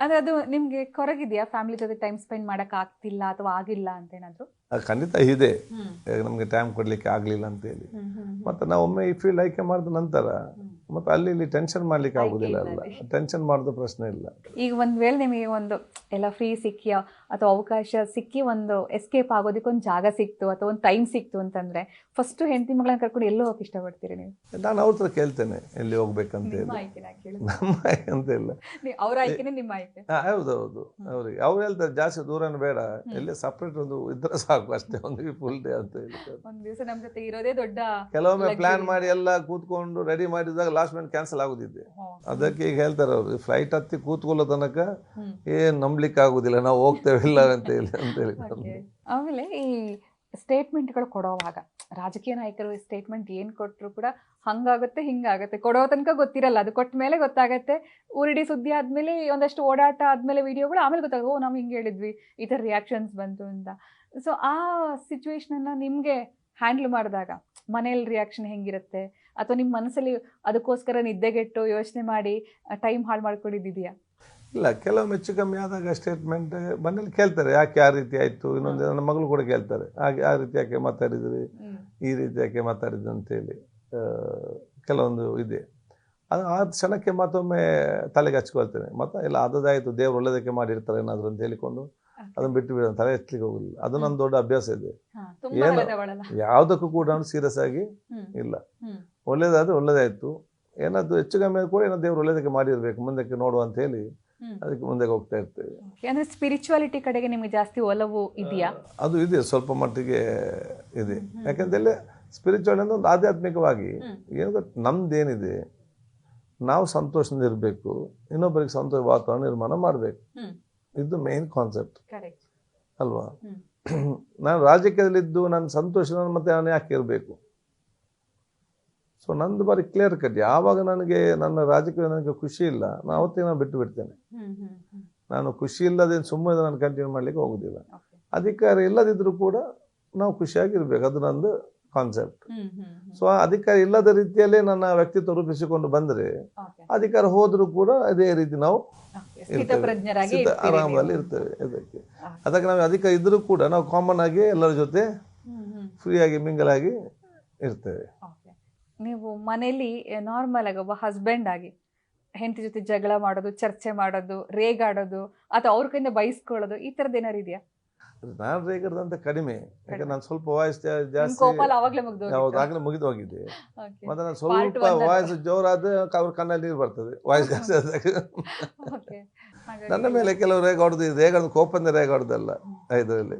ಅಂದ್ರೆ ಅದು ನಿಮ್ಗೆ ಕೊರಗಿದ್ಯಾ? ಫ್ಯಾಮಿಲಿ ಜೊತೆ ಟೈಮ್ ಸ್ಪೆಂಡ್ ಮಾಡಕ್ ಆಗ್ತಿಲ್ಲ ಅಥವಾ ಆಗಿಲ್ಲ ಅಂತ ಏನಾದ್ರು? ಖಂಡಿತ ಇದೆ. ನಮಗೆ ಟೈಮ್ ಕೊಡ್ಲಿಕ್ಕೆ ಆಗ್ಲಿಲ್ಲ ಅಂತ ಹೇಳಿ. ಮತ್ತೆ ನಾವು ಒಮ್ಮೆ ಈ ಫೀಲ್ಡ್ ಆಯ್ಕೆ ಮಾಡಿದ ನಂತರ ಮತ್ತೆ ಅಲ್ಲಿ ಇಲ್ಲಿ ಟೆನ್ಷನ್ ಮಾಡ್ಲಿಕ್ಕೆ ಆಗುದಿಲ್ಲ ಅಲ್ಲ. ಟೆನ್ಷನ್ ಮಾಡೋದು ಪ್ರಶ್ನೆ ಇಲ್ಲ. ಈಗ ಒಂದ್ ವೇಳೆ ನಿಮಗೆ ಒಂದು ಎಲ್ಲ ಫ್ರೀ ಸಿಕ್ಕಿ ಅಥವಾ ಅವಕಾಶ ಸಿಕ್ಕಿ ಒಂದು ಎಸ್ಕೇಪ್ ಆಗೋದಕ್ಕೆ ಒಂದು ಜಾಗ ಸಿಕ್ತು ಅಥವಾ ಒಂದು ಟೈಮ್ ಸಿಕ್ತು ಅಂತಂದ್ರೆ ಫಸ್ಟ್ ಹೆಂಡತಿ ಮಗಳನ್ನ ಕರ್ಕೊಂಡು ಎಲ್ಲೋ ಹೋಗಕ್ಕೆ ಇಷ್ಟಪಡ್ತೀರಿ ನೀವು? ನಾನು ಅವ್ರ ಹತ್ರ ಕೇಳ್ತೇನೆ ಎಲ್ಲಿ ಹೋಗ್ಬೇಕಂತ ನಮ್ಮ ಆಯ್ಕೆ ಅಂತ ಇಲ್ಲ. ಅವ್ರ ಆಯ್ಕೆನೇ ನಿಮ್ಮ ಆಯ್ಕೆ. ಅವ್ರಿಗೆ ಅವ್ರು ಹೇಳ್ತಾರೆ ಜಾಸ್ತಿ ದೂರನೂ ಬೇಡ. ಎಲ್ಲಿ ಸಪ್ರೇಟ್ ಒಂದು ಇದ್ರೆ ಸಾಕು ಅಷ್ಟೇ ಒಂದು ಫುಲ್ ಡೇ ಅಂತ ಹೇಳಿ. ಒಂದು ದಿವಸ ನಮ್ಮ ಜೊತೆ ಇರೋದೇ ದೊಡ್ಡ ಕೆಲವೊಮ್ಮೆ ಪ್ಲಾನ್ ಮಾಡಿ ಎಲ್ಲ ಕೂತ್ಕೊಂಡು ರೆಡಿ ಮಾಡಿದಾಗ ಲಾಸ್ಟ್ ಮಿನಿಟ್ ಕ್ಯಾನ್ಸಲ್ ಆಗುದಿದೆ. ಅದಕ್ಕೆ ಈಗ ಹೇಳ್ತಾರೆ ಅವರು ಫ್ಲೈಟ್ ಹತ್ತಿ ಕೂತ್ಕೊಳ್ಳೋ ತನಕ. ಏನ್ ನಂಬ್ಲಿಕ್ಕೆ ಆಗುದಿಲ್ಲ ನಾವು ಹೋಗ್ತೇವೆ ಇಲ್ಲ ಅಂತ ಹೇಳಿ. ಆಮೇಲೆ ಈ ಸ್ಟೇಟ್ಮೆಂಟ್ಗಳು ಕೊಡೋವಾಗ ರಾಜಕೀಯ ನಾಯಕರು ಸ್ಟೇಟ್ಮೆಂಟ್ ಏನ್ ಕೊಟ್ಟರು ಕೂಡ ಹಂಗಾಗುತ್ತೆ, ಹಿಂಗಾಗುತ್ತೆ. ಕೊಡೋ ತನಕ ಗೊತ್ತಿರಲ್ಲ. ಅದು ಕೊಟ್ಟ ಮೇಲೆ ಗೊತ್ತಾಗತ್ತೆ. ಊರಿಡಿ ಸುದ್ದಿ ಆದ್ಮೇಲೆ ಒಂದಷ್ಟು ಓಡಾಟ ಆದ್ಮೇಲೆ ವಿಡಿಯೋಗಳು ಆಮೇಲೆ ಗೊತ್ತಾಗ ಓ, ನಾವು ಹಿಂಗೆ ಹೇಳಿದ್ವಿ, ಈ ಥರ ರಿಯಾಕ್ಷನ್ಸ್ ಬಂತು ಅಂತ. ಸೊ ಆ ಸಿಚುವೇಶನ್ ಅನ್ನ ನಿಮ್ಗೆ ಹ್ಯಾಂಡಲ್ ಮಾಡಿದಾಗ ಮನೇಲಿ ರಿಯಾಕ್ಷನ್ ಹೆಂಗಿರುತ್ತೆ? ಅಥವಾ ನಿಮ್ಮ ಮನಸ್ಸಲ್ಲಿ ಅದಕ್ಕೋಸ್ಕರ ನಿದ್ದೆಗೆಟ್ಟು ಯೋಚನೆ ಮಾಡಿ ಟೈಮ್ ಹಾಳು ಮಾಡ್ಕೊಂಡಿದ್ದಿದೆಯಾ? ಇಲ್ಲ ಕೆಲವೊಮ್ಮೆ ಹೆಚ್ಚು ಕಮ್ಮಿ ಆದಾಗ ಸ್ಟೇಟ್ಮೆಂಟ್ ಮನೇಲಿ ಕೇಳ್ತಾರೆ ಯಾಕೆ ಆ ರೀತಿ ಆಯ್ತು? ಇನ್ನೊಂದು ನನ್ನ ಮಗಳು ಕೂಡ ಕೇಳ್ತಾರೆ ಹಾಗೆ ಆ ರೀತಿ ಯಾಕೆ ಮಾತಾಡಿದ್ರಿ? ಈ ರೀತಿ ಯಾಕೆ ಮಾತಾಡಿದ್ರು ಅಂತೇಳಿ ಕೆಲವೊಂದು ಇದೆ. ಅದು ಆ ಕ್ಷಣಕ್ಕೆ ಮತ್ತೊಮ್ಮೆ ತಲೆಗೆ ಹಚ್ಕೊಳ್ತೇನೆ. ಮತ್ತೆ ಇಲ್ಲ ಅದದಾಯಿತು ದೇವ್ರು ಒಳ್ಳೇದಕ್ಕೆ ಮಾಡಿರ್ತಾರೆ ಏನಾದರೂ ಅಂತ ಹೇಳಿಕೊಂಡು ಅದನ್ನ ಬಿಟ್ಟು ಬಿಡೋ ತಲೆ ಎತ್ತಲಿಕ್ಕೆ ಹೋಗಿಲ್ಲ ಅದು ನನ್ನ ದೊಡ್ಡ ಅಭ್ಯಾಸ ಇದೆ. ಏನು? ಯಾವುದಕ್ಕೂ ಕೂಡ ನಾನು ಸೀರಿಯಸ್ ಆಗಿ ಇಲ್ಲ. ಒಳ್ಳೇದಾದ್ರೆ ಒಳ್ಳೇದಾಯಿತು. ಏನಾದ್ರು ಹೆಚ್ಚು ಕಮ್ಮಿ ಆದ್ರೂ ಕೂಡ ಏನೋ ದೇವ್ರು ಒಳ್ಳೇದಕ್ಕೆ ಮಾಡಿರ್ಬೇಕು ಮುಂದಕ್ಕೆ ನೋಡು ಅಂತ ಹೇಳಿ. ಅದಕ್ಕೆ ಮುಂದೆ ಹೋಗ್ತಾ ಇರ್ತೇವೆ. ಅಂದ್ರೆ ಸ್ಪಿರಿಚುವಾಲಿಟಿ ಕಡೆಗೆ ನಿಮಗೆ ಜಾಸ್ತಿ ಒಲವು ಇದೆಯಾ? ಅದು ಇದೆ ಸ್ವಲ್ಪ ಮಟ್ಟಿಗೆ ಇದೆ. ಯಾಕಂತೇಳಿ ಸ್ಪಿರಿಚುವಲ್ ಅಂದ್ರೆ ಒಂದು ಆಧ್ಯಾತ್ಮಿಕವಾಗಿ. ಏನು ಗೊತ್ತು ನಮ್ದೇನಿದೆ ನಾವು ಸಂತೋಷದಿಂದ ಇರಬೇಕು ಇನ್ನೊಬ್ಬರಿಗೆ ಸಂತೋಷ ವಾತಾವರಣ ನಿರ್ಮಾಣ ಮಾಡಬೇಕು. ಇದು ಮೇನ್ ಕಾನ್ಸೆಪ್ಟ್ ಅಲ್ವಾ? ನಾನು ರಾಜಕೀಯದಲ್ಲಿದ್ದು ನಾನು ಸಂತೋಷ ಮತ್ತೆ ನಾನು ಯಾಕೆ ಇರಬೇಕು? ಸೊ ನಂದು ಬಾರಿ ಕ್ಲಿಯರ್ ಕಟ್ ಯಾವಾಗ ನನಗೆ ನನ್ನ ರಾಜಕೀಯ ನನಗೆ ಖುಷಿ ಇಲ್ಲ ನಾನು ಅವತ್ತೇ ನಾನು ಬಿಟ್ಟು ಬಿಡ್ತೇನೆ. ನಾನು ಖುಷಿ ಇಲ್ಲದೆ ಸುಮ್ಮನೆ ನಾನು ಕಂಟಿನ್ಯೂ ಮಾಡ್ಲಿಕ್ಕೆ ಹೋಗುದಿಲ್ಲ. ಅಧಿಕಾರ ಇಲ್ಲದಿದ್ರೂ ಕೂಡ ನಾವು ಖುಷಿಯಾಗಿರ್ಬೇಕು. ಅದು ನಂದು ಕಾನ್ಸೆಪ್ಟ್ ಸೊ ಆ ಅಧಿಕಾರ ಇಲ್ಲದ ರೀತಿಯಲ್ಲೇ ನನ್ನ ವ್ಯಕ್ತಿತ್ವ ರೂಪಿಸಿಕೊಂಡು ಬಂದರೆ ಅಧಿಕಾರ ಹೋದರೂ ಕೂಡ ಅದೇ ರೀತಿ ನಾವು ಆರಾಮದಲ್ಲಿ ಇರ್ತೇವೆ. ಇದಕ್ಕೆ ಅದಕ್ಕೆ ನಾವು ಅಧಿಕಾರ ಇದ್ರೂ ಕೂಡ ನಾವು ಕಾಮನ್ ಆಗಿ ಎಲ್ಲರ ಜೊತೆ ಫ್ರೀಯಾಗಿ ಮಿಂಗಲಾಗಿ ಇರ್ತೇವೆ. ನೀವು ಮನೆಯಲ್ಲಿ ನಾರ್ಮಲ್ ಆಗಿ ಒಬ್ಬ ಹಸ್ಬೆಂಡ್ ಆಗಿ ಹೆಂಡತಿ ಜೊತೆ ಜಗಳ ಮಾಡೋದು ಚರ್ಚೆ ಮಾಡೋದು ರೇಗಾಡೋದು ಅಥವಾ ಅವ್ರ ಕೈಯಿಂದ ಬಯಸ್ಕೊಳ್ಳೋದು ಈ ತರದ್ ಏನಾರು ಇದೆಯಾ? ನಾನು ರೇಗರ್ದಂತ ಕಡಿಮೆ. ಯಾಕಂದ್ರೆ ನಾನು ಸ್ವಲ್ಪ ವಾಯ್ಸ್ ಜಾಸ್ತಿ ಆಗ್ಲೇ ಮುಗಿದು ಹೋಗಿದ್ದೆ. ಮತ್ತೆ ನಾನು ಸ್ವಲ್ಪ. ವಾಯ್ಸ್ ಜೋರಾದ್ರೆ ಅವ್ರ ಕಣ್ಣಲ್ಲಿ ನೀರು ಬರ್ತದೆ. ವಾಯ್ಸ್ ಜಾಸ್ತಿ ಆದಾಗ. ನನ್ನ ಮೇಲೆ ಕೆಲವು ರೇಗಾಡುದು ರೇಗಾಡುದು ಕೋಪದಿಂದ ರೇಗಾಡುದಲ್ಲ ಇದರಲ್ಲಿ.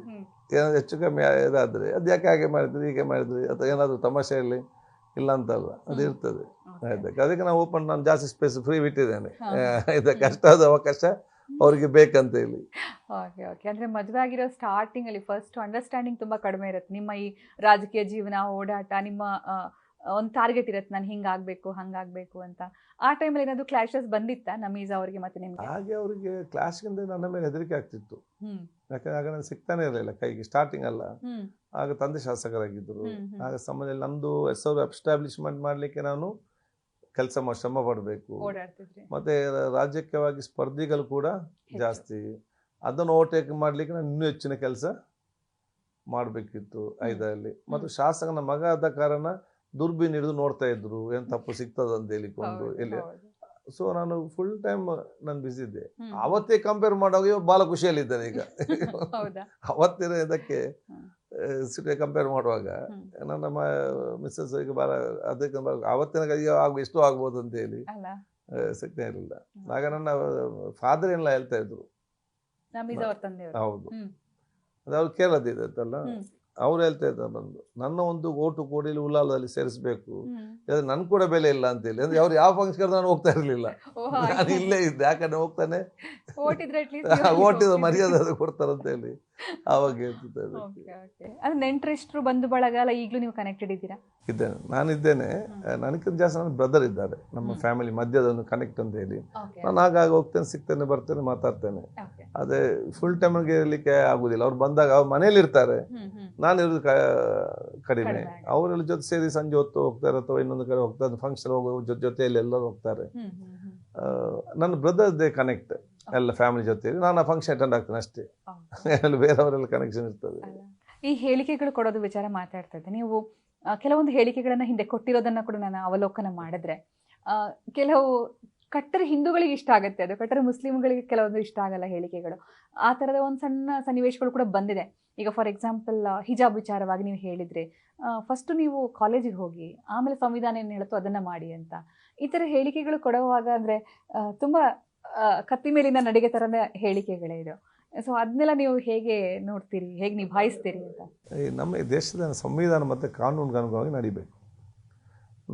ಏನಾದ್ರು ಹೆಚ್ಚು ಕಮ್ಮಿ ಇದಾದ್ರೆ ಅದು ಯಾಕೆ ಹಾಗೆ ಮಾಡಿದ್ರಿ ಹೀಗೆ ಮಾಡಿದ್ರಿ ಅಥವಾ ಏನಾದ್ರು ತಮಾಷೆ ಇರಲಿ ಇಲ್ಲ ಅಂತಲ್ಲ ಅದು ಇರ್ತದೆ. ಆಯ್ತಕ್ಕೆ ಅದಕ್ಕೆ ನಾವು ಓಪನ್ ನಾನು ಜಾಸ್ತಿ ಸ್ಪೇಸ್ ಫ್ರೀ ಬಿಟ್ಟಿದ್ದೇನೆ. ಇದಕ್ಕೆ ಅಷ್ಟಾದ ಅವಕಾಶ ಅವ್ರಿಗೆ ಬೇಕಂತ ಹೇಳಿ. ಓಕೆ ಓಕೆ ಅಂದ್ರೆ ಮದುವೆ ಆಗಿರೋ ಸ್ಟಾರ್ಟಿಂಗ್ ಅಲ್ಲಿ ಫಸ್ಟ್ ಅಂಡರ್ಸ್ಟ್ಯಾಂಡಿಂಗ್ ತುಂಬಾ ಕಡಿಮೆ ಇರುತ್ತೆ. ನಿಮ್ಮ ಈ ರಾಜಕೀಯ ಜೀವನ ಓಡಾಟ ನಿಮ್ಮ ಒಂದು ಟಾರ್ಗೆಟ್ ಇರುತ್ತೆ. ನಾನು ಹಿಂಗಾಗ್ಬೇಕು ಹಂಗಾಗ್ಬೇಕು ಅಂತ. ಆ ಟೈಮಲ್ಲಿ ಏನಾದ್ರು ಕ್ಲಾಶಸ್ ಬಂದಿತ್ತಾ? ನಮೀಜ್ ಅವರಿಗೆ ಮತ್ತೆ ನಿಮ್ಗೆ? ಹಾಗೆ ಅವರಿಗೆ ಕ್ಲಾಸ್ಗಿಂದ ನನ್ನ ಮೇಲೆ ಹೆದರಿಕೆ ಆಗ್ತಿತ್ತು. ಯಾಕಂದ್ರೆ ಆಗ ನಾನು ಸಿಗ್ತಾನೆ ಇರಲಿಲ್ಲ ಕೈಗೆ. ಸ್ಟಾರ್ಟಿಂಗ್ ಅಲ್ಲ. ಆಗ ತಂದೆ ಶಾಸಕರಾಗಿದ್ದರು. ಆಗ ಸಮಯದಲ್ಲಿ ನಮ್ಮದು ಹೆಸರು ಎಸ್ಟಾಬ್ಲಿಷ್ಮೆಂಟ್ ಮಾಡಲಿಕ್ಕೆ ನಾನು ಕೆಲಸ ಶ್ರಮ ಪಡಬೇಕು. ಮತ್ತೆ ರಾಜಕೀಯವಾಗಿ ಸ್ಪರ್ಧಿಗಳು ಕೂಡ ಜಾಸ್ತಿ. ಅದನ್ನು ಓವರ್ಟೇಕ್ ಮಾಡ್ಲಿಕ್ಕೆ ನಾನು ಇನ್ನೂ ಹೆಚ್ಚಿನ ಕೆಲಸ ಮಾಡಬೇಕಿತ್ತು ಐದರಲ್ಲಿ. ಮತ್ತು ಶಾಸಕನ ಮಗ ಆದ ಕಾರಣ ದುರ್ಬೀನ್ ಹಿಡಿದು ನೋಡ್ತಾ ಇದ್ರು. ಏನು ತಪ್ಪು ಸಿಗ್ತದಂತ ಹೇಳಿಕೊಂಡು ಎಲ್ಲಿ. ಸೊ ನಾನು ಫುಲ್ ಟೈಮ್ ನಾನು ಬಿಸಿ ಇದ್ದೆ. ಅವತ್ತೇ ಕಂಪೇರ್ ಮಾಡುವಾಗ ಇವಾಗ ಬಹಳ ಖುಷಿಯಲ್ಲಿದ್ದಾನೆ ಈಗ. ಅವತ್ತಿನ ಇದಕ್ಕೆ. ಕಂಪೇರ್ ಮಾಡುವಾಗ. ನನ್ನ ಮಿಸ್ಸಸ್ ಈಗ ಬಹಳ ಅದಕ್ಕೆ ಅವತ್ತಿನ ಆಗ ಎಷ್ಟು ಆಗ್ಬೋದು ಅಂತ ಹೇಳಿ ಸಿಗ್ತಾ ಇರಲಿಲ್ಲ. ಆಗ ನನ್ನ ಫಾದರ್ ಎಲ್ಲ ಹೇಳ್ತಾ ಇದ್ರು. ಹೌದು. ಅದು ಅವ್ರು ಹ್ಮ್. ಅವ್ರು ಹೇಳ್ತಾ ಇದ್ದಾರೆ ಬಂದು ನನ್ನ ಒಂದು ಓಟು ಕೋಡಿಲಿ ಉಲ್ಲಾಲದಲ್ಲಿ ಸೇರಿಸಬೇಕು. ಹ್ಮ್. ಯಾಕಂದ್ರೆ ನನ್ ಕೂಡ ಬೆಲೆ ಇಲ್ಲ ಅಂತ ಹೇಳಿ ಅಂದ್ರೆ ಅವ್ರು ಯಾವ ಫಂಕ್ಷನ್ ಕರೆದ್ರೆ ನಾನು ಹೋಗ್ತಾ ಇರಲಿಲ್ಲ. ಅದು ನಾನು. ಇಲ್ಲೇ ಇದ್ದೆ ಯಾಕಂದ್ರೆ ಹೋಗ್ತಾನೆ. ಓಟಿದ್ರೆ ಮರ್ಯಾದೆ ಕೊಡ್ತಾರಂತ ಹೇಳಿ Okay, okay. ಅಂದ್ರೆ ನೆಂಟ್ರಿಷ್ಟ್ರು ಬಂಧು ಈಗಲೂ ನೀವು ಕನೆಕ್ಟೆಡ್ ಇದ್ದೀರಾ? ಇದ್ದೇನೆ. ನಾನಿದ್ದೇನೆ ನನಗಿಂತ ಜಾಸ್ತಿ ನನ್ನ ಬ್ರದರ್ ಇದ್ದಾರೆ. ನಮ್ಮ ಫ್ಯಾಮಿಲಿ ಮಧ್ಯದ ಒಂದು ಕನೆಕ್ಟ್ ಅಂತ ಹೇಳಿ. ನಾನು ಆಗಾಗ ಹೋಗ್ತೇನೆ ಸಿಗ್ತೇನೆ ಬರ್ತೇನೆ ಮಾತಾಡ್ತೇನೆ. ಅದೇ ಫುಲ್ ಟೈಮ್ಗೆ ಇರಲಿಕ್ಕೆ ಆಗುದಿಲ್ಲ. ಅವ್ರು ಬಂದಾಗ ಅವ್ರು ಮನೇಲಿ ಇರ್ತಾರೆ. ನಾನು ಇರೋದು ಕಡಿಮೆ. ಅವರೆಲ್ಲ ಜೊತೆ ಸೇರಿ ಸಂಜೆ ಹೊತ್ತು ಹೋಗ್ತಾರೆ ಅಥವಾ ಇನ್ನೊಂದು ಕಡೆ ಹೋಗ್ತಾರೆ. ಫಂಕ್ಷನ್ ಹೋಗೋ ಜೊತೆ ಜೊತೆಯಲ್ಲಿ ಎಲ್ಲರೂ ಹೋಗ್ತಾರೆ. ನನ್ನ ಬ್ರದರ್ ದೇ ಕನೆಕ್ಟ್ ಎಲ್ಲ ಫ್ಯಾಮಿಲಿ ಜೊತೆ ನಾನು ಆ ಫಂಕ್ಷನ್ ಅಟೆಂಡ್ ಆಗ್ತೇನೆ ಅಷ್ಟೇ. ಬೇರೆಯವರೆಲ್ಲ ಕನೆಕ್ಷನ್ ಇರ್ತದೆ. ಈ ಹೇಳಿಕೆಗಳು ಕೊಡೋದು ವಿಚಾರ ಮಾತಾಡ್ತಾ ಇದ್ದೆ. ನೀವು ಕೆಲವೊಂದು ಹೇಳಿಕೆಗಳನ್ನ ಹಿಂದೆ ಕೊಟ್ಟಿರೋದನ್ನ ಕೂಡ ನಾನು ಅವಲೋಕನ ಮಾಡಿದ್ರೆ ಕೆಲವು ಕಟ್ಟರ ಹಿಂದೂಗಳಿಗೆ ಇಷ್ಟ ಆಗುತ್ತೆ. ಅದು ಕಟ್ಟರ ಮುಸ್ಲಿಮ್ಗಳಿಗೆ ಕೆಲವೊಂದು ಇಷ್ಟ ಆಗಲ್ಲ ಹೇಳಿಕೆಗಳು. ಆ ಥರದ ಒಂದು ಸಣ್ಣ ಸನ್ನಿವೇಶಗಳು ಕೂಡ ಬಂದಿದೆ. ಈಗ ಫಾರ್ ಎಕ್ಸಾಂಪಲ್ ಹಿಜಾಬ್ ವಿಚಾರವಾಗಿ ನೀವು ಹೇಳಿದ್ರೆ ಫಸ್ಟ್ ನೀವು ಕಾಲೇಜಿಗೆ ಹೋಗಿ ಆಮೇಲೆ ಸಂವಿಧಾನ ಏನು ಹೇಳುತ್ತೋ ಅದನ್ನ ಮಾಡಿ ಅಂತ. ಈ ಥರ ಹೇಳಿಕೆಗಳು ಕೊಡುವಾಗ ಅಂದ್ರೆ ತುಂಬಾ ಕತ್ತಿ ಮೇಲಿನ ನಡಿಗೆ ತರನೇ ಹೇಳಿಕೆಗಳೇ ಇದು. ಸೊ ಅದನ್ನೆಲ್ಲ ನೀವು ಹೇಗೆ ನೋಡ್ತೀರಿ? ಹೇಗೆ ನಿಭಾಯಿಸ್ತೀರಿ ಅಂತ? ನಮ್ಮ ದೇಶದ ಸಂವಿಧಾನ ಮತ್ತು ಕಾನೂನಿಗೆ ಅನುಗುಣವಾಗಿ ನಡಿಬೇಕು.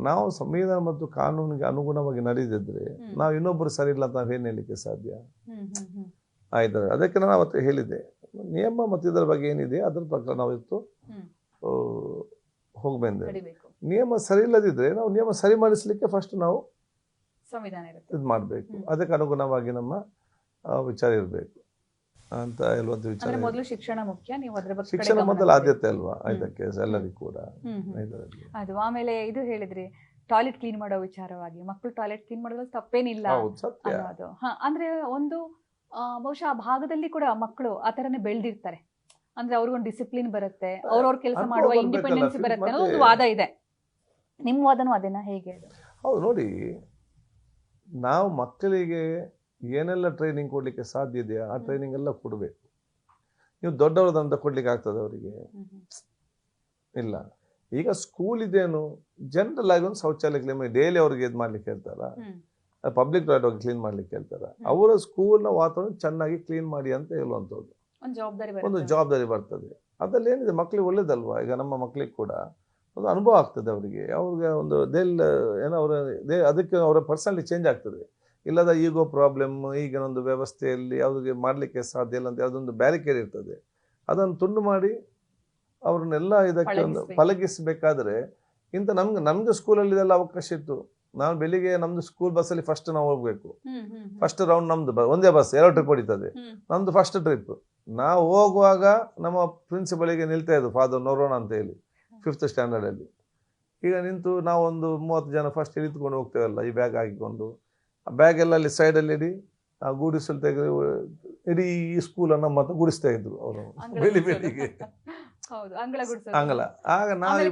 ನಾವು ಸಂವಿಧಾನ ಮತ್ತು ಕಾನೂನಿಗೆ ಅನುಗುಣವಾಗಿ ನಡೆದಿದ್ರೆ. ನಾವು ಇನ್ನೊಬ್ಬರು ಸರಿ ಇಲ್ಲ ಅಂತ ನಾವೇನು ಹೇಳಲಿಕ್ಕೆ ಸಾಧ್ಯ? ಆಯ್ತು. ಅದಕ್ಕೆ ನಾನು ಅವತ್ತು ಹೇಳಿದ್ದೆ. ನಿಯಮ ಮತ್ತು ಇದರ ಬಗ್ಗೆ ಏನಿದೆ ಅದ್ರ ಪ್ರಕಾರ ನಾವು ಇವತ್ತು ಹ್ಮ್. ಹೋಗಿ ನಿಯಮ ಸರಿ ಇಲ್ಲದಿದ್ರೆ ನಾವು ನಿಯಮ ಸರಿ ಮಾಡಿಸ್ಲಿಕ್ಕೆ ಫಸ್ಟ್ ನಾವು ಸಂವಿಧಾನ ಇರುತ್ತೆ. ಇದು ಮಾಡಬೇಕು. ಅದಕ್ಕೆ ಅನುಗುಣವಾಗಿ ನಮ್ಮ ವಿಚಾರ ಇರಬೇಕು. ಅಂತ ಎಲ್ಲೊಂದು ವಿಚಾರ ಮೊದಲು ಶಿಕ್ಷಣ ಮುಖ್ಯ ನೀವು ಅದ್ರ ಬಗ್ಗೆ ಶಿಕ್ಷಣ ಮೊದಲ ಆದ್ಯತೆ ಅಲ್ವಾ? ಇದಕ್ಕೆ ಎಲ್ಲರಿಗೂ ಕೂಡ. ಅದು ಆಮೇಲೆ ಇದು ಹೇಳಿದ್ರಿ ಟಾಯ್ಲೆಟ್ ಕ್ಲೀನ್ ಮಾಡೋ ವಿಚಾರವಾಗಿ. ಮಕ್ಕಳು ಟಾಯ್ಲೆಟ್ ಕ್ಲೀನ್ ಮಾಡೋದ್ರಲ್ಲಿ ತಪ್ಪೇನಿಲ್ಲ ಅನ್ನೋದು. ಹ ಅಂದ್ರೆ ಒಂದು ಬಹುಶಃ ಆ ಭಾಗದಲ್ಲಿ ಕೂಡ ಮಕ್ಕಳು ಆ ತರನೇ ಬೆಳೆದಿರ್ತಾರೆ. ಅಂದ್ರೆ ಅವ್ರಿಗೊಂದು ಡಿಸಿಪ್ಲಿನ್ ಬರುತ್ತೆ ಅವ್ರವ್ರ ಕೆಲಸ ಮಾಡುವ ಇಂಡಿಪೆಂಡೆನ್ಸ್ ಬರುತ್ತೆ ಅನ್ನೋ ಒಂದು ವಾದ ಇದೆ. ನಿಮ್ ವಾದನೂ ಅದೇನಾ? ಹೇಗೆ ಅದು? ಹೌದು ನೋಡಿ ನಾವು ಮಕ್ಕಳಿಗೆ ಏನೆಲ್ಲ ಟ್ರೈನಿಂಗ್ ಕೊಡಲಿಕ್ಕೆ ಸಾಧ್ಯ ಇದೆಯಾ ಆ ಟ್ರೈನಿಂಗ್ ಎಲ್ಲ ಕೊಡಬೇಕು. ನೀವು ದೊಡ್ಡವರದಂತ ಕೊಡ್ಲಿಕ್ಕೆ ಆಗ್ತದೆ ಅವರಿಗೆ. ಇಲ್ಲ. ಈಗ ಸ್ಕೂಲ್ ಇದೇನು ಜನರಲ್ ಆಗಿ ಒಂದು ಶೌಚಾಲಯ ಕ್ಲೀನ್ ಡೈಲಿ ಅವ್ರಿಗೆ ಇದು ಮಾಡ್ಲಿಕ್ಕೆ ಹೇಳ್ತಾರ? ಪಬ್ಲಿಕ್ ಟಾಯ್ಲೆಟ್ ಹೋಗಿ ಕ್ಲೀನ್ ಮಾಡ್ಲಿಕ್ಕೆ ಹೇಳ್ತಾರ? ಅವರ ಸ್ಕೂಲ್ನ ವಾತಾವರಣ ಚೆನ್ನಾಗಿ ಕ್ಲೀನ್ ಮಾಡಿ ಅಂತ ಹೇಳುವಂಥದ್ದು. ಒಂದು ಜವಾಬ್ದಾರಿ ಒಂದು ಜವಾಬ್ದಾರಿ ಬರ್ತದೆ. ಅದ್ರಲ್ಲಿ ಏನಿದೆ ಮಕ್ಕಳಿಗೆ ಒಳ್ಳೇದಲ್ವಾ? ಈಗ ನಮ್ಮ ಮಕ್ಕಳಿಗೆ ಕೂಡ. ಒಂದು ಅನುಭವ ಆಗ್ತದೆ ಅವರಿಗೆ. ಅವ್ರಿಗೆ ಒಂದು ದೇಲ್ ಏನೋ ಅವರ ದೇ ಅದಕ್ಕೆ ಅವರ ಪರ್ಸನಲಿ ಚೇಂಜ್ ಆಗ್ತದೆ. ಇಲ್ಲದ ಈಗೋ ಪ್ರಾಬ್ಲಮ್ ಈಗಿನ ಒಂದು ವ್ಯವಸ್ಥೆಯಲ್ಲಿ ಅವ್ರಿಗೆ ಮಾಡಲಿಕ್ಕೆ ಸಾಧ್ಯ ಇಲ್ಲ ಅಂತ ಯಾವುದೊಂದು ಬ್ಯಾರಿಕೇಡ್ ಇರ್ತದೆ. ಅದನ್ನು ತುಂಡು ಮಾಡಿ ಅವ್ರನ್ನೆಲ್ಲ ಇದಕ್ಕೆ ಒಂದು ಪಲಗಿಸಬೇಕಾದ್ರೆ ಇಂಥ ನಮ್ಗೆ ನಮ್ಮದು ಸ್ಕೂಲಲ್ಲಿ ಇದೆಲ್ಲ ಅವಕಾಶ ಇತ್ತು. ನಾನು ಬೆಳಿಗ್ಗೆ ನಮ್ದು ಸ್ಕೂಲ್ ಬಸ್ಸಲ್ಲಿ ಫಸ್ಟ್ ನಾವು ಹೋಗ್ಬೇಕು. ಫಸ್ಟ್ ರೌಂಡ್ ನಮ್ದು ಒಂದೇ ಬಸ್ ಎರಡು ಟ್ರಿಪ್ ಹೊಡಿತದೆ. ನಮ್ದು ಫಸ್ಟ್ ಟ್ರಿಪ್ ನಾವು ಹೋಗುವಾಗ ನಮ್ಮ ಪ್ರಿನ್ಸಿಪಲಿಗೆ ನಿಲ್ತಾ ಇದ್ದು ಫಾದರ್ ನೋಡೋಣ ಅಂತ ಹೇಳಿ. ಫಿಫ್ತ್ ಸ್ಟ್ಯಾಂಡರ್ಡಲ್ಲಿ ಈಗ ನಿಂತು ನಾವೊಂದು ಒಂದು ಮೂವತ್ತು ಜನ ಫಸ್ಟ್ ನಿಂತ್ಕೊಂಡು ಹೋಗ್ತೇವಲ್ಲ ಈ ಬ್ಯಾಗ್ ಹಾಕಿಕೊಂಡು. ಆ ಬ್ಯಾಗ್ ಎಲ್ಲ ಅಲ್ಲಿ ಸೈಡಲ್ಲಿ ಇಡಿ ಆ ಗೂಡಿಸಲು ತೆಗೆದು ಇಡೀ ಈ ಸ್ಕೂಲನ್ನು ಮತ್ತೆ ಗುಡಿಸ್ತಾ ಇದ್ರು ಅವರು. ಬೆಳಿ. ಬೆಳಿಗ್ಗೆ. ಅಂಗಲ ಆಗ ನಾವು ಆಮೇಲೆ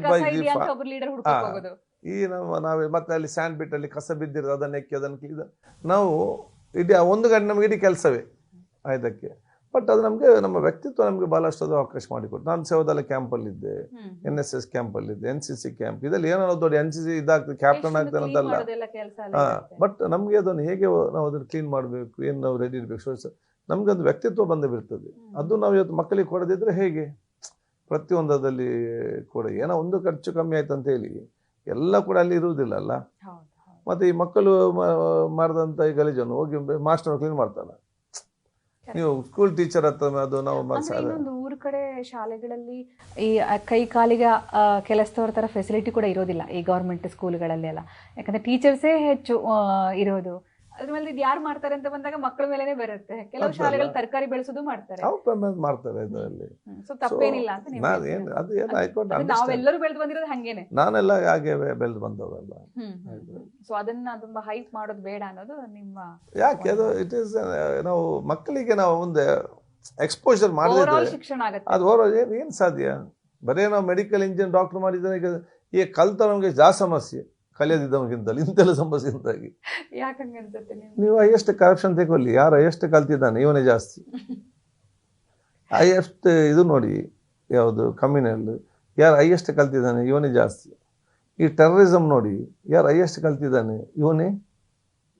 ಈ ನಮ್ಮ ನಾವೇ ಮತ್ತೆ ಅಲ್ಲಿ ಸ್ಯಾಂಡ್ ಬಿಟ್ಟಲ್ಲಿ ಕಸ ಬಿದ್ದಿರೋದು ಅದನ್ನ ಎಕ್ಕಿ ಅದನ್ನ ನಾವು ಇಡೀ ಒಂದು ಗಂಟೆ ನಮಗೆ ಇಡೀ ಕೆಲಸವೇ ಇದಕ್ಕೆ ಬಟ್ ಅದು ನಮಗೆ ನಮ್ಮ ವ್ಯಕ್ತಿತ್ವ ನಮಗೆ ಬಹಳಷ್ಟು ಅದು ಅವಕಾಶ ಮಾಡಿಕೊಟ್ಟು ನಾನು ಸೇವದಲ್ಲ ಕ್ಯಾಂಪಲ್ಲಿದ್ದೆ. ಎನ್ ಎಸ್ ಎಸ್ ಕ್ಯಾಂಪಲ್ಲಿದ್ದೆ ಎನ್ ಸಿ ಸಿ ಕ್ಯಾಂಪ್ ಇದರಲ್ಲಿ ಏನೋ ದೊಡ್ಡ ಎನ್ ಸಿ ಸಿ ಇದಾಗ್ತದೆ ಕ್ಯಾಪ್ಟನ್ ಆಗ್ತಾನೆ ಅಂತಲ್ಲ. ಬಟ್ ನಮಗೆ ಅದನ್ನು ಹೇಗೆ ನಾವು ಅದನ್ನು ಕ್ಲೀನ್ ಮಾಡಬೇಕು ಏನು ನಾವು ರೆಡಿ ಇರಬೇಕು ನಮ್ಗೆ ಒಂದು ವ್ಯಕ್ತಿತ್ವ ಬಂದು ಬಿಡ್ತದೆ. ಅದು ನಾವು ಇವತ್ತು ಮಕ್ಕಳಿಗೆ ಕೊಡದಿದ್ರೆ ಹೇಗೆ? ಪ್ರತಿಯೊಂದರಲ್ಲಿ ಕೂಡ ಏನೋ ಒಂದು ಖರ್ಚು ಕಮ್ಮಿ ಆಯ್ತು ಅಂತ ಹೇಳಿ ಎಲ್ಲ ಕೂಡ ಅಲ್ಲಿ ಇರುವುದಿಲ್ಲ ಅಲ್ಲ. ಮತ್ತೆ ಈ ಮಕ್ಕಳು ಮಾಡಿದಂಥ ಈ ಗಲೀಜನ್ನು ಹೋಗಿ ಮಾಸ್ಟರ್ ಕ್ಲೀನ್ ಮಾಡ್ತಾನೆ. ನೀವು ಸ್ಕೂಲ್ ಟೀಚರ್ ಹತ್ರ ಅದು ನಾವು ಇನ್ನೊಂದು ಊರ್ ಕಡೆ ಶಾಲೆಗಳಲ್ಲಿ ಈ ಕೈ ಕಾಲಿಗೆ ಕೆಲಸದವ್ರ ತರ ಫೆಸಿಲಿಟಿ ಕೂಡ ಇರೋದಿಲ್ಲ ಈ ಗೌರ್ಮೆಂಟ್ ಸ್ಕೂಲ್ಗಳಲ್ಲಿ ಎಲ್ಲ. ಯಾಕಂದ್ರೆ ಟೀಚರ್ಸೇ ಹೆಚ್ಚು ಇರೋದು. ಅದ್ರ ಮೇಲೆ ಇದು ಯಾರು ಮಾಡ್ತಾರೆ ಅಂತ ಬಂದಾಗ ಮಕ್ಕಳ ಮೇಲೆನೆ ಬರುತ್ತೆ. ಕೆಲವು? ಶಾಲೆಗಳು ತರಕಾರಿ ಬೆಳೆಸೋದು ಮಾಡ್ತಾರೆ. ಮಾಡ್ತಾರೆ ಇದರಲ್ಲಿ ಸೊ ತಪ್ಪೇನಿಲ್ಲ ಅಂತ ನೀವು ನಾನು ಏನು ಅದು ಏನು ಐಕೊಂಡು ಅದು ನಾವೆಲ್ಲರೂ ಬೆಳೆದು ಬಂದಿರೋದು ಹಂಗೇನೆ. ನಾನೆಲ್ಲ ಹಾಗೆ ಬೆಳೆದು ಬಂದವರಲ್ಲ. ಸೊ ಅದನ್ನ ತುಂಬಾ ಹೈಪ್ ಮಾಡೋದು ಬೇಡ ಅನ್ನೋದು ನಿಮ್ಮ ಯಾಕೆ? ಅದು ಇಟ್ ಈಸ್ ನಾವು ಮಕ್ಕಳಿಗೆ ನಾವು ಮುಂದೆ ಎಕ್ಸ್ಪೋಜರ್ ಓವರ್ ಮಾಡಿದ್ರೆ ಶಿಕ್ಷಣ ಆಗುತ್ತೆ. ಅದು ಏನು ಏನು ಸಾಧ್ಯ? ಬರೀ ನಾವು ಮೆಡಿಕಲ್ ಇಂಜಿನಿಯರ್ ಡಾಕ್ಟರ್ ಮಾಡಿದ್ರೆ ಈಗ ಈ ಕಲ್ತ ನಮಗೆ ಜಾಸ್ತಿ ಸಮಸ್ಯೆ. ಕಲಿಯದಿದ್ದವನಿಗಿಂತಲೂ ಇಂತೆಲ್ಲ ಸಮಸ್ಯೆ ಉಂಟಾಗಿ ಯಾಕಂಗ ಅನ್ಸುತ್ತೆ ನೀವು ಹೈಯೆಸ್ಟ್ ಕರಪ್ಷನ್ ತೆಗೊಳ್ಳಿ ಯಾರು ಹೈಯೆಸ್ಟ್ ಕಲ್ತಿದ್ದಾನೆ ಇವನೇ ಜಾಸ್ತಿ. ಹೈಯೆಸ್ಟ್ ಇದು ನೋಡಿ ಯಾವುದು ಕಮ್ಯುನಲ್ ಯಾರು ಹೈಯೆಸ್ಟ್ ಕಲ್ತಿದ್ದಾನೆ ಇವನೇ ಜಾಸ್ತಿ. ಈ ಟೆರರಿಸಮ್ ನೋಡಿ ಯಾರು ಹೈಯೆಸ್ಟ್ ಕಲ್ತಿದ್ದಾನೆ ಇವನೇ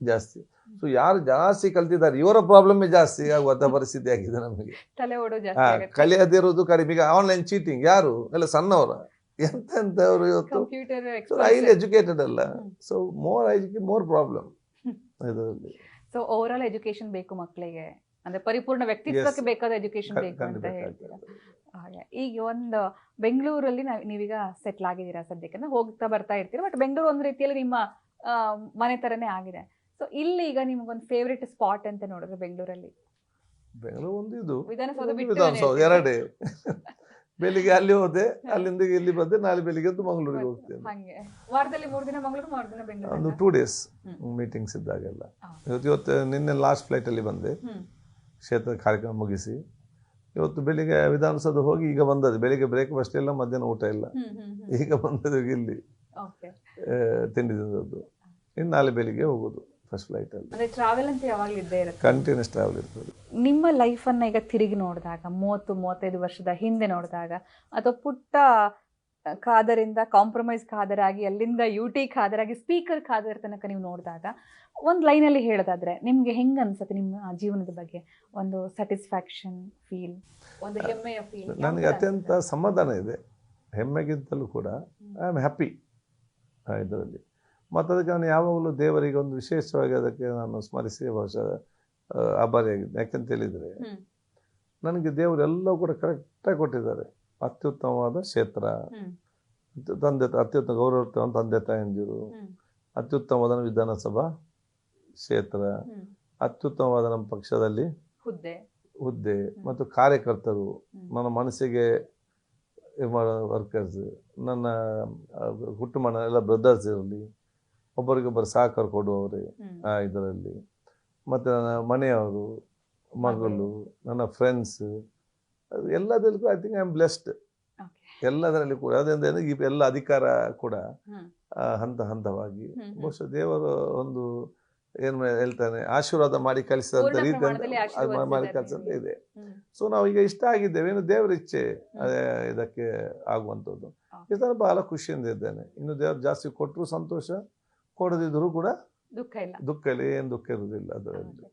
ಜಾಸ್ತಿ. ಸೊ ಯಾರು ಜಾಸ್ತಿ ಕಲ್ತಿದ್ದಾರೆ ಇವರ ಪ್ರಾಬ್ಲಮ್ಮೇ ಜಾಸ್ತಿ ಆಗುವಂಥ ಪರಿಸ್ಥಿತಿ ಆಗಿದೆ ನಮಗೆ. ಕಲಿಯದಿರೋದು ಕಡಿಮೆ. ಈಗ ಆನ್ಲೈನ್ ಚೀಟಿಂಗ್ ಯಾರು? ಎಲ್ಲ ಸಣ್ಣವರ. ಎಂತೆಂಥವ್ರು ಇವತ್ತು? ಕಂಪ್ಯೂಟರ್ ಹೈಲಿ ಎಜುಕೇಟೆಡ್ ಅಲ್ಲ. ಸೊ ಮೋರ್ ಎಜುಕೇ ಮೋರ್ ಪ್ರಾಬ್ಲಮ್ ಇದರಲ್ಲಿ. ಸೊ ಓವರ್ ಆಲ್ ಎಜುಕೇಶನ್ ಬೇಕು ಮಕ್ಕಳಿಗೆ ಅಂದ್ರೆ ಪರಿಪೂರ್ಣ ವ್ಯಕ್ತಿತ್ವಕ್ಕೆ ಬೇಕಾದ ಎಜುಕೇಶನ್ ಬೇಕು ಅಂತ ಹೇಳ್ತೀರಾ? ಈಗ ಒಂದು ಬೆಂಗಳೂರಲ್ಲಿ ನಾವ್- ನೀವೀಗ ಸೆಟ್ಲ್ ಆಗಿದ್ದೀರಾ ಸದ್ಯಕ್ಕೆ? ಹೋಗ್ತಾ ಬರ್ತಾ ಇರ್ತೀರಾ? ಬಟ್ ಬೆಂಗಳೂರು ಒಂದು ರೀತಿಯಲ್ಲಿ ನಿಮ್ಮ ಮನೆ ತರನೇ ಆಗಿದೆ. ಸೊ ಇಲ್ಲಿ ಈಗ ನಿಮ್ಗೊಂದು ಫೇವ್ರೆಟ್ ಸ್ಪಾಟ್ ಅಂತ ನೋಡಿದ್ರೆ ಬೆಂಗಳೂರಲ್ಲಿ. ಬೆಂಗಳೂರು ಒಂದು ಇದು. ವಿಧಾನಸೌಧ ಎರಡೇ. ಬೆಳಿಗ್ಗೆ ಅಲ್ಲಿ ಹೋದೆ ಅಲ್ಲಿಂದ ಇಲ್ಲಿ ಬಂದೆ ನಾಳೆ ಬೆಳಿಗ್ಗೆ ಎದ್ದು ಮಂಗಳೂರಿಗೆ ಹೋಗ್ತೇನೆ. ಹಂಗೆ. ವಾರದಲ್ಲಿ ಮೂರು ದಿನ ಮಂಗಳೂರು ಮೂರು ದಿನ ಒಂದು ಟೂ ಡೇಸ್ ಮೀಟಿಂಗ್ಸ್ ಇದ್ದಾಗೆಲ್ಲ. ಇವತ್ತು ಇವತ್ತು ನಿನ್ನೆ ಲಾಸ್ಟ್ ಫ್ಲೈಟಲ್ಲಿ ಬಂದೆ. ಕ್ಷೇತ್ರ ಕಾರ್ಯಕ್ರಮ ಮುಗಿಸಿ. ಇವತ್ತು ಬೆಳಿಗ್ಗೆ ವಿಧಾನಸೌಧ ಹೋಗಿ ಈಗ ಬಂದದ್ದು. ಬೆಳಿಗ್ಗೆ ಬ್ರೇಕ್ಫಾಸ್ಟ್ ಇಲ್ಲ ಮಧ್ಯಾಹ್ನ ಊಟ ಇಲ್ಲ. ಈಗ ಬಂದದ್ದು ಇಲ್ಲಿ. ತಿಂಡಿ ತಿಂದದ್ದು. ಇನ್ನು ನಾಳೆ ಬೆಳಿಗ್ಗೆ ಹೋಗೋದು. ಫಸ್ಟ್ ಫ್ಲೈಟಲ್ಲಿ ಅಂದ್ರೆ ಟ್ರಾವೆಲ್ ಅಂತ ಯಾವಾಗ್ಲೂ ಇದ್ದೇ ಇರುತ್ತೆ. ಕಂಟಿನ್ಯೂಸ್ ಟ್ರಾವೆಲ್ ಇರ್ತದೆ. ನಿಮ್ಮ ಲೈಫನ್ನ ಈಗ ತಿರುಗಿ ನೋಡಿದಾಗ ಮೂವತ್ತು ಮೂವತ್ತೈದು ವರ್ಷದ ಹಿಂದೆ ನೋಡಿದಾಗ ಅಥವಾ ಪುಟ್ಟ ಖಾದರಿಂದ ಕಾಂಪ್ರಮೈಸ್ ಕಾದರಾಗಿ ಅಲ್ಲಿಂದ ಯು ಟಿ ಖಾದರಾಗಿ ಸ್ಪೀಕರ್ ಖಾದರ್ ತನಕ ನೀವು ನೋಡಿದಾಗ ಒಂದು ಲೈನಲ್ಲಿ ಹೇಳೋದಾದ್ರೆ ನಿಮ್ಗೆ ಹೆಂಗ್ ಅನ್ಸುತ್ತೆ ನಿಮ್ಮ ಜೀವನದ ಬಗ್ಗೆ? ಒಂದು ಸ್ಯಾಟಿಸ್ಫ್ಯಾಕ್ಷನ್ ಫೀಲ್ ಒಂದು ಹೆಮ್ಮೆಯ ಫೀಲ್ ನನಗೆ ಅತ್ಯಂತ ಸಮಾಧಾನ ಇದೆ. ಹೆಮ್ಮೆಗಿಂತಲೂ ಕೂಡ ಐ ಆಮ್ ಹ್ಯಾಪಿ ಇದರಲ್ಲಿ. ಮತ್ತು ಅದಕ್ಕೆ ನಾನು ಯಾವಾಗಲೂ ದೇವರಿಗೆ ಒಂದು ವಿಶೇಷವಾಗಿ ಅದಕ್ಕೆ ನಾನು ಸ್ಮರಿಸಿ ಬಹುಶಃ ಆಭಾರಿಯಾಗಿದ್ದೆ ಯಾಕೆಂತ ಹೇಳಿದರೆ ನನಗೆ ದೇವರು ಎಲ್ಲವೂ ಕೂಡ ಕರೆಕ್ಟಾಗಿ ಕೊಟ್ಟಿದ್ದಾರೆ. ಅತ್ಯುತ್ತಮವಾದ ಕ್ಷೇತ್ರ. ತಂದೆ ಅತ್ಯುತ್ತಮ ಗೌರವ ತಂದೆ ತಾಯಂದಿರು. ಅತ್ಯುತ್ತಮವಾದ ವಿಧಾನಸಭಾ ಕ್ಷೇತ್ರ. ಅತ್ಯುತ್ತಮವಾದ ನಮ್ಮ ಪಕ್ಷದಲ್ಲಿ ಹುದ್ದೆ. ಹುದ್ದೆ ಮತ್ತು ಕಾರ್ಯಕರ್ತರು ನನ್ನ ಮನಸ್ಸಿಗೆ ವರ್ಕರ್ಸ್ ನನ್ನ ಕುಟುಂಬ ಎಲ್ಲ ಬ್ರದರ್ಸ್ ಇರಲಿ ಒಬ್ಬರಿಗೊಬ್ಬರು ಸಹಕಾರ ಕೊಡುವವರೇ ಇದರಲ್ಲಿ. ಮತ್ತು ನನ್ನ ಮನೆಯವರು ಮಗಳು ನನ್ನ ಫ್ರೆಂಡ್ಸ್ ಎಲ್ಲದಕ್ಕೂ I think I am blessed ಎಲ್ಲದರಲ್ಲಿ ಕೂಡ ಅದರಿಂದ ಈ ಎಲ್ಲ ಅಧಿಕಾರ ಕೂಡ ಹಂತ ಹಂತವಾಗಿ. ಬಹುಶಃ ದೇವರು ಒಂದು ಏನು ಹೇಳ್ತಾನೆ ಆಶೀರ್ವಾದ ಮಾಡಿ ಕಲಿಸಿದಂಥ ಪೂರ್ಣ ರೀತಿ ಮಾಡಿ ಕಲಿಸಿದಂತ. ಇದೆ. ಸೊ ನಾವು ಈಗ ಇಷ್ಟ ಆಗಿದ್ದೇವೆ ಏನು ದೇವರ ಇಚ್ಛೆ ಅದೇ ಇದಕ್ಕೆ ಆಗುವಂಥದ್ದು. ಇದನ್ನು ಬಹಳ ಖುಷಿಯಿಂದ ಇದ್ದೇನೆ. ಇನ್ನು ದೇವರು ಜಾಸ್ತಿ ಕೊಟ್ಟರು ಸಂತೋಷ ಕೊಡದಿದ್ದರೂ ಕೂಡ ದುಃಖ ಇಲ್ಲ. ದುಃಖ ಇಲ್ಲ ಏನು ದುಃಖ ಇರುವುದಿಲ್ಲ ಅದರಲ್ಲಿ.